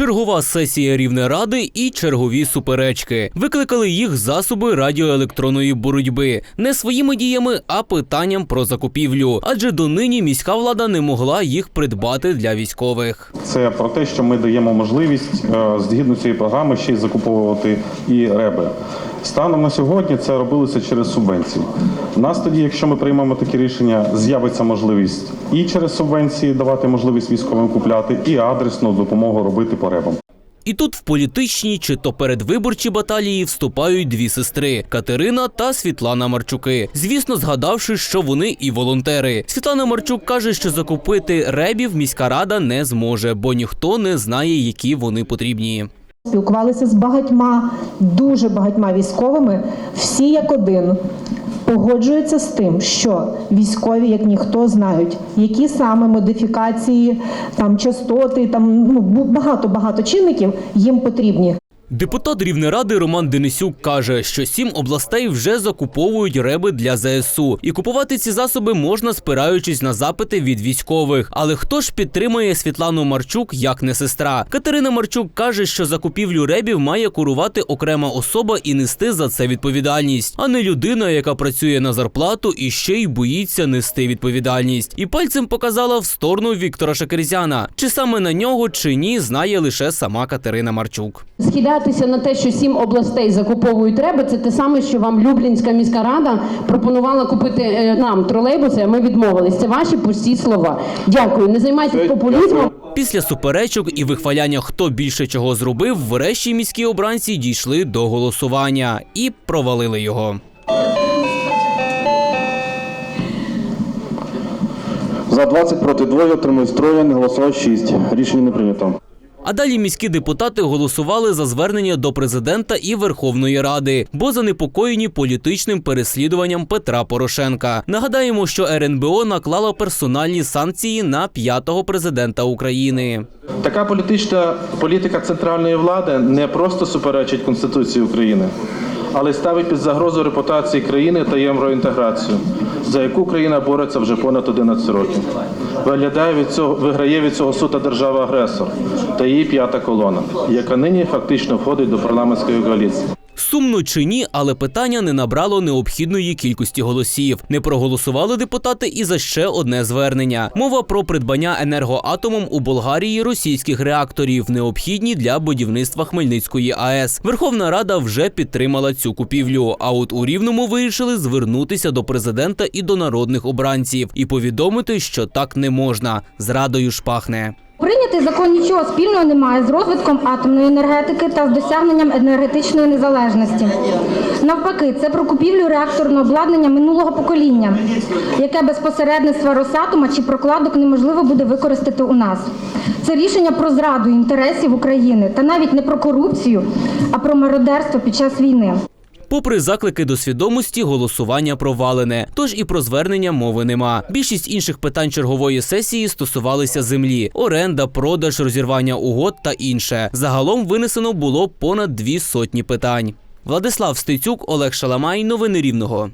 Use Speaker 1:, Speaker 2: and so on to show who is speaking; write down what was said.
Speaker 1: Чергова сесія Рівнеради і чергові суперечки. Викликали їх засоби радіоелектронної боротьби не своїми діями, а питанням про закупівлю. Адже донині міська влада не могла їх придбати для військових.
Speaker 2: Це про те, що ми даємо можливість е, згідно цієї програми ще й закуповувати і реби. Станом на сьогодні це робилося через субвенції. У нас тоді, якщо ми приймемо такі рішення, з'явиться можливість і через субвенції давати можливість військовим купляти, і адресну допомогу робити по ребам.
Speaker 1: І тут в політичні чи то передвиборчі баталії вступають дві сестри Катерина та Світлана Марчуки. Звісно, згадавши, що вони і волонтери. Світлана Марчук каже, що закупити ребів міська рада не зможе, бо ніхто не знає, які вони потрібні.
Speaker 3: Спілкувалися з багатьма, дуже багатьма військовими. Всі як один погоджуються з тим, що військові, як ніхто, знають, які саме модифікації, там частоти, там ну багато багато чинників їм потрібні.
Speaker 1: Депутат Рівнеради Роман Денисюк каже, що сім областей вже закуповують реби для ЗСУ, і купувати ці засоби можна спираючись на запити від військових. Але хто ж підтримує Світлану Марчук як не сестра? Катерина Марчук каже, що закупівлю ребів має курувати окрема особа і нести за це відповідальність, а не людина, яка працює на зарплату і ще й боїться нести відповідальність. І пальцем показала в сторону Віктора Шакерзяна. Чи саме на нього, чи ні, знає лише сама Катерина Марчук.
Speaker 4: Схилятися на те, що сім областей закуповують реби, це те саме, що вам Люблінська міська рада пропонувала купити е, нам тролейбуси, а ми відмовились. Це ваші пусті слова. Дякую. Не займайтесь популізмом.
Speaker 1: Після суперечок і вихваляння, хто більше чого зробив, врешті міські обранці дійшли до голосування і провалили його.
Speaker 5: За 20 проти 2 отримались троє, не голосував 6. Рішення не прийнято.
Speaker 1: А далі міські депутати голосували за звернення до президента і Верховної Ради, бо занепокоєні політичним переслідуванням Петра Порошенка. Нагадаємо, що РНБО наклала персональні санкції на п'ятого президента України.
Speaker 6: Така політична політика центральної влади не просто суперечить Конституції України, але ставить під загрозу репутації країни та євроінтеграцію, за яку країна бореться вже понад 11 років. Виглядає від цього, виграє від цього сута держава-агресор та її п'ята колона, яка нині фактично входить до парламентської коаліції.
Speaker 1: Сумно чи ні, але питання не набрало необхідної кількості голосів. Не проголосували депутати і за ще одне звернення. Мова про придбання енергоатомом у Болгарії російських реакторів, необхідні для будівництва Хмельницької АЕС. Верховна Рада вже підтримала цю купівлю. А от у Рівному вирішили звернутися до президента і до народних обранців і повідомити, що так не можна. Зрадою ж пахне.
Speaker 7: Прийнятий закон нічого спільного не має з розвитком атомної енергетики та з досягненням енергетичної незалежності. Навпаки, це про купівлю реакторного обладнання минулого покоління, яке без посередництва Росатома чи прокладок неможливо буде використати у нас. Це рішення про зраду інтересів України та навіть не про корупцію, а про мародерство під час війни.
Speaker 1: Попри заклики до свідомості, голосування провалене, тож і про звернення мови нема. Більшість інших питань чергової сесії стосувалися землі: оренда, продаж, розірвання угод та інше. Загалом винесено було понад дві сотні питань. Владислав Стецюк, Олег Шаламай. Новини Рівного.